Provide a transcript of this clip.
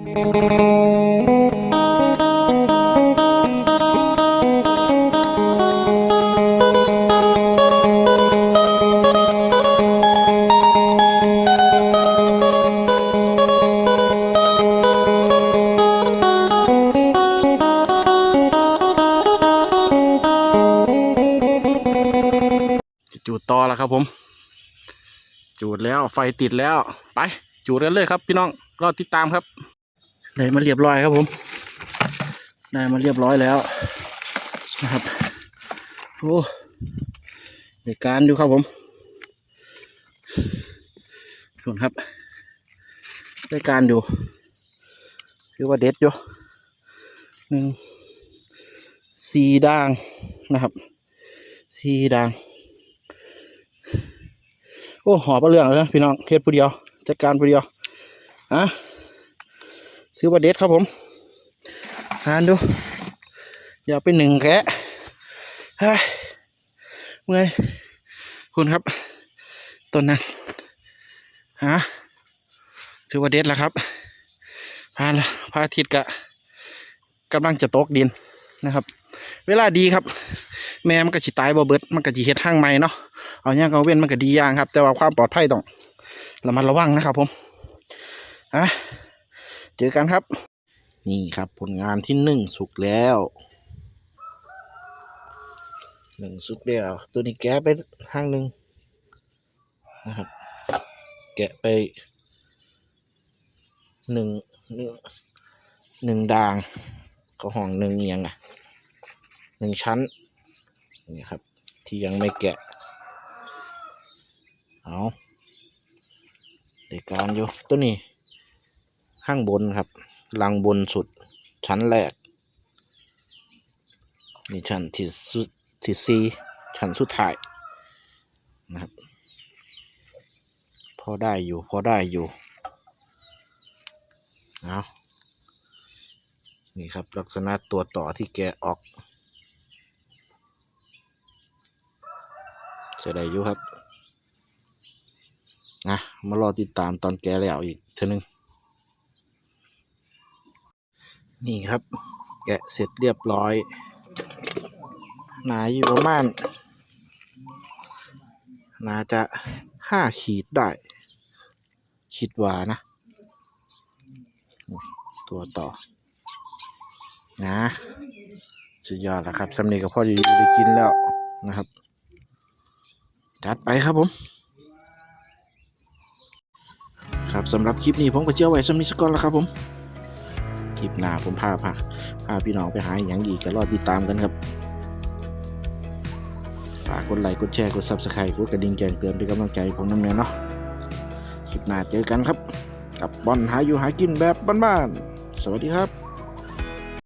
จูดต่อแล้วครับผม จูดแล้วไฟติดแล้ว ไป จูดกันเลยครับพี่น้อง รอติดตามครับ ได้มาเรียบร้อยครับผม ได้มาเรียบร้อยแล้วนะครับโอ้เด็กการดูครับผมส่วนครับได้การดูคือว่าเด็ดอยู่หนึ่งสีด่างนะครับสีด่าง โอ้หอบเอาเรื่องเลยนะพี่น้องเฮ็ดผู้เดียว จัดการผู้เดียวอะ ซื้อว่าเด็ดครับผมทานดู อย่าไปหนึ่งแกะเมื่อยคุณครับต้นนั้นฮะถือว่าเด็ดแล้วครับพาละพระอาทิตย์กะกำลังจะตกดินนะครับ เวลาดีครับ แม่มันก็สิตายบ่เบิด มันก็สิเฮ็ดห้างใหม่เนาะเอาอย่างเอาเว้นมันก็ดีอย่างครับ แต่ว่าความปลอดภัยต้องระมัดระวังนะครับผมอะ เจอกันครับ นี่ครับผลงานที่หนึ่งสุกแล้วหนึ่งสุกแล้วตัวนี้แกะไปทางหนึ่งนะครับ แกะไปหนึ่งหนึ่งหนึ่งด่างก็ห้องหนึ่งเอียงอะหนึ่งชั้นนี่ครับ ที่ยังไม่แกะ เอาเด็กการอยู่ตัวนี้ ข้างบนครับ ลังบนสุดชั้นแรกนี่ชั้นที่สุดที่สี่ชั้นสุดท้ายนะครับ พอได้อยู่ พอได้อยู่เอานี่ครับ ลักษณะตัวต่อที่แกออกจะได้อยู่ครับนะมารอติดตามตอนแกแล้วอีกเท่านึง นี่ครับ แกะเสร็จเรียบร้อย หนาอยู่ประมาณน่าจะห้าขีดได้ คิดว่านะ ตัวต่อ นะสุดยอดแล้วครับสำนีกับพ่ออยู่ได้กินแล้วนะครับ จัดไปครับผม ครับสำหรับคลิปนี้ผมก็เชื่อไว้สมิสกอนแล้วครับผม คลิปหน้าผมพาพาพาพี่น้องไปหาอย่างอีกก็รอติดตามกันครับฝากกดไลค์กดแชร์กดซับสไครต์กดกระดิ่งแจ้งเตือนเป็นกำลังใจผมน้ำเนียเนาะคลิปหน้าเจอกันครับ กับบอลหาอยู่หากินแบบบ้านๆสวัสดีครับ